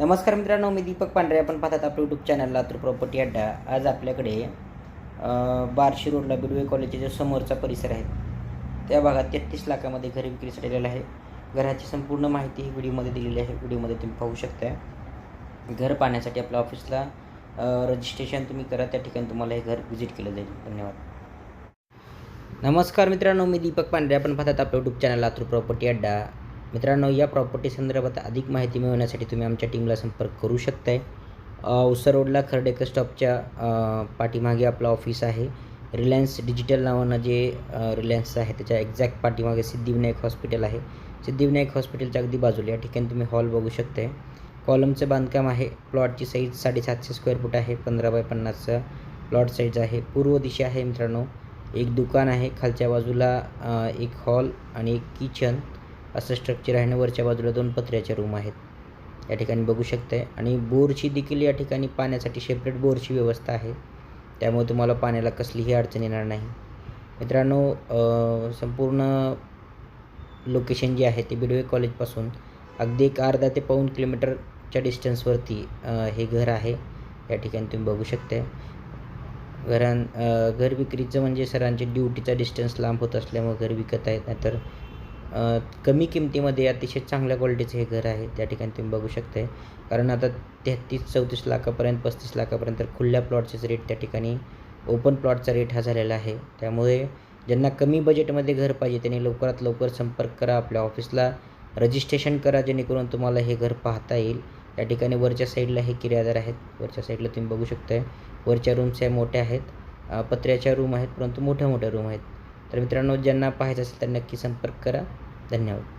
नमस्कार मित्रांनो मी दीपक पांढरे. आपण पाहतात आपलं यूट्यूब चॅनल लातूर प्रॉपर्टी अड्डा. आज आपल्याकडे बारशी बार्शी रोडला बिडवे कॉलेजच्या जो समोरचा परिसर आहे त्या भागात तेहतीस लाखामध्ये घर विक्रीसाठी आलेलं आहे. घराची संपूर्ण माहिती ही व्हिडिओमध्ये दिलेली आहे. व्हिडिओमध्ये तुम्ही पाहू शकता घर पाहण्यासाठी आपल्या ऑफिसला रजिस्ट्रेशन तुम्ही करा. त्या ठिकाणी तुम्हाला हे घर व्हिजिट केलं जाईल. धन्यवाद. नमस्कार मित्रांनो मी दीपक पांढरे. आपण पाहतात आपलं यूट्यूब चॅनल लातूर प्रॉपर्टी अड्डा. मित्रांनो या प्रॉपर्टी संदर्भात अधिक माहिती मिळवण्यासाठी तुम्ही आमच्या टीमला संपर्क करू शकताय. अ, रोडला खर्डेकर स्टॉपच्या पाठीमागे आपलं ऑफिस आहे. रिलायन्स डिजिटल नावानं जे रिलायन्स आहे त्याच्या एक्झॅक्ट पाठीमागे सिद्धिविनायक हॉस्पिटल आहे. सिद्धिविनायक हॉस्पिटलच्या अगदी बाजूला या ठिकाणी तुम्ही हॉल बघू शकताय. कॉलमचं बांधकाम आहे. प्लॉटची साईज साडेसातशे स्क्वेअर फूट आहे. पंधरा बाय पन्नासचं प्लॉट साईज आहे. पूर्व दिशा आहे मित्रांनो. एक दुकान आहे. खालच्या बाजूला एक हॉल आणि एक किचन असं स्ट्रक्चर आहे आणि वरच्या बाजूला दोन पत्र्याच्या रूम आहेत. या ठिकाणी बघू शकताय. आणि बोरची देखील या ठिकाणी पाण्यासाठी सेपरेट बोरची व्यवस्था आहे. त्यामुळे तुम्हाला पाण्याला कसलीही अडचण येणार नाही. मित्रांनो संपूर्ण लोकेशन जे आहे ते बिडवे कॉलेजपासून अगदी एक अर्धा ते पाऊण किलोमीटरच्या डिस्टन्सवरती हे घर आहे. या ठिकाणी तुम्ही बघू शकताय. घरां घर विक्रीचं म्हणजे सरांची ड्युटीचा डिस्टन्स लांब होत असल्यामुळे घर विकत आहेत. नाहीतर कमी किमतीमध्ये अतिशय चांगल्या क्वालिटीचं हे घर आहे. त्या ठिकाणी तुम्ही बघू शकताय. कारण आता तेहतीस चौतीस लाखापर्यंत पस्तीस लाखापर्यंत खुल्या प्लॉटचेच रेट त्या ठिकाणी ओपन प्लॉटचा रेट हा झालेला आहे. त्यामुळे ज्यांना कमी बजेटमध्ये घर पाहिजे त्यांनी लवकरात लवकर संपर्क करा. आपल्या ऑफिसला रजिस्ट्रेशन करा जेणेकरून तुम्हाला हे घर पाहता येईल. या ठिकाणी वरच्या साईडला हे किरायादार आहेत. वरच्या साईडला तुम्ही बघू शकताय. वरच्या रूम्स या मोठ्या आहेत. पत्र्याच्या रूम आहेत परंतु मोठ्या मोठ्या रूम आहेत. तर मित्रांनो ज्यांना पाहायचं असेल तर नक्की संपर्क करा. धन्यवाद.